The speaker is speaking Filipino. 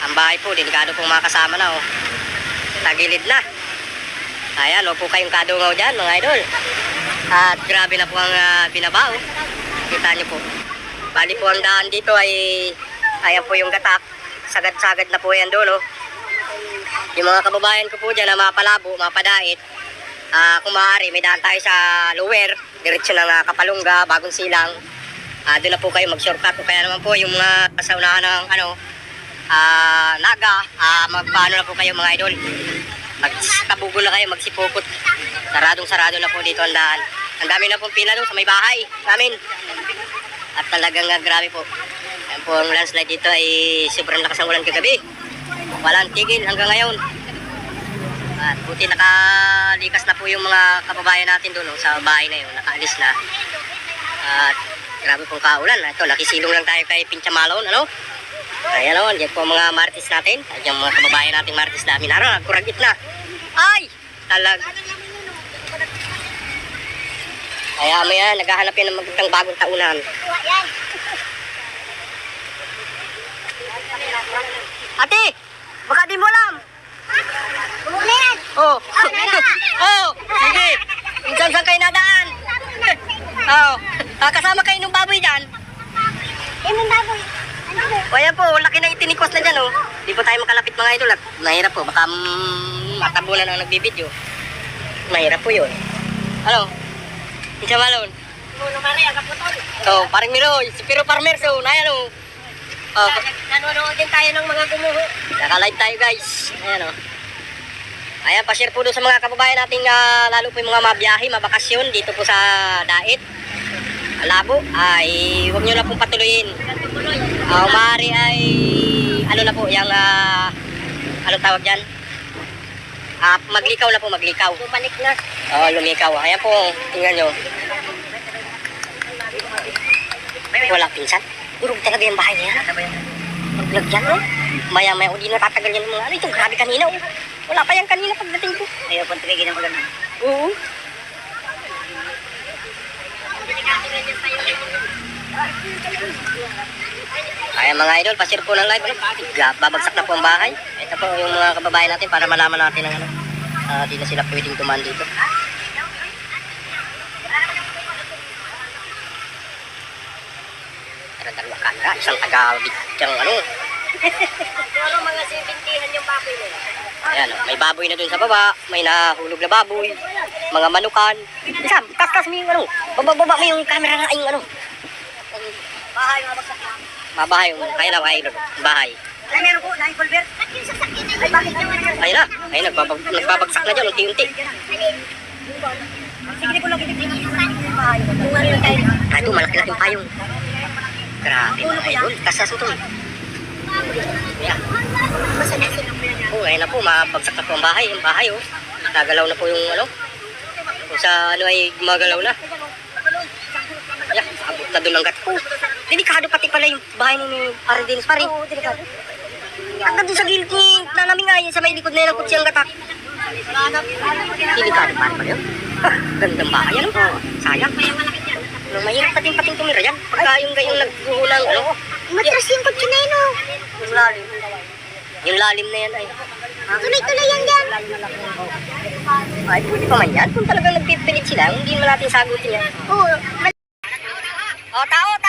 Ang bahay po, delikado pong mga kasama na oh. Tagilid na. Ayan, huwag po kayong kadungaw dyan mga idol. At grabe na po ang uh, binaba oh. Kita niyo po. Bali po ang daan dito ay ayan po yung gatak. Sagad-sagad na po yan doon oh. Yung mga kababayan ko po dyan na mga palabo, mga padait, ah kung maaari, may daan tayo sa lower, diretso ng ah, Kapalungga, Bagong Silang. Ah doon na po kayo mag-shortcut. Kaya naman po yung mga sa unahan ng ano, ah Naga, ah magpaano na po kayo mga idol. Magtabugol na kayo, magsipukot. Saradong sarado na po dito ang daan. Ang dami na pong pila doon sa may bahay namin. At talagang ah, grabe po. Yan po ang landslide dito ay sobrang lakas ng ulan kagabi. Walang tigil hanggang ngayon. At buti nakalikas na po yung mga kababayan natin doon sa bahay na yun. Nakaalis na. At grabe pong kaulan. Ito, nakisilong lang tayo kay Pinchamalon. Ano? Ayan o, yan po mga martis natin. At yung mga kababayan nating martis na minaro. Nagkuragit na. Ay! Talag. Kaya maya, naghahanap yan ng magandang bagong taunan. Ate! Baka di mo alam! Oh! oh! Sige! Minsan saan kayo nadaan? Oh! Ah, kasama kayo ng baboy dyan? O ayan po, laki na itinikwas na dyan oh. Di po tayo makalapit mga idol at mahirap po. Baka mm, matabunan ang nagbibideo. Mahirap po yun. Ano? Isa malon. Oh, parang Miro, si Piro Farmer so, na yan oh. Oh, Nanonood din tayo ng mga gumuho. Naka-live tayo guys. Ayan o. Ayan, pa-share po doon sa mga kababayan nating ah, lalo po yung mga mabiyahe, mabakasyon dito po sa Dait. Labo, ay huwag nyo na pong patuloyin. Ah, umari ay ano na po, yung ah, ano tawag dyan? Ah, maglikaw na po, maglikaw. Bumalik na. Oo, lumikaw. Ayan po, tingnan nyo. Wala pinsan. Urog talaga yung bahay niya. Maglag yan, no? Maya, maya, hindi natatagal yan ng mga ano. Ito, grabe kanina, oh. Wala pa yan kanina pagdating ko. Ayaw pang tumigil ng maganda. Oo. Kaya mga idol, pa-share po ng live. Ano? Babagsak na po ang bahay. Ito po yung mga kababayan natin para malaman natin ang ano. ah, di na sila pwedeng tumaan dito. Pero dalawa camera, isang taga-big ang ano. Pero mga simbintihan yung baboy nila. Ayan, oh, may baboy na dun sa baba, may nahulog na baboy, mga manukan. Isa, takas mo yung ano, bababa mo yung camera na yung ano. Bahay, mabagsak na. Babahay, kaya na, kaya bahay. Ay, meron po, nine pulver. Ay, bakit naman? Ayun na, ayun, nagbabag, nagbabagsak na dyan, unti-unti. Sige, ko lang bahay. Ah, ito, malaki-laking payong. Grabe mga idol, kasas ito. Yeah. Oh, ayun na po, mabagsak na po ang bahay, ang bahay oh. Nagalaw na po yung ano. Sa ano ay gumagalaw na. Yeah, abot na doon ang gat. Oh, delikado pati pala yung bahay ni Pare Dennis Pare. Oo, delikado. At nandun sa gilid ni nanami nga yun, sa may likod na yun ang kutsi ang gatak. Delikado pare pala yun. Ah, Gandang bahay yan. Oh, sayang. Nung mahirap pating pating tumira yan. Pagka yung gayong naghuhulang ano. Matras yung na yun, oh. Yung lalim. Yung lalim na yan ay. Tuloy-tuloy yan yan. Ay, pwede pa man yan. Kung talagang nagpipilit sila, hindi naman natin sagutin yan. Oo. Oh, tao,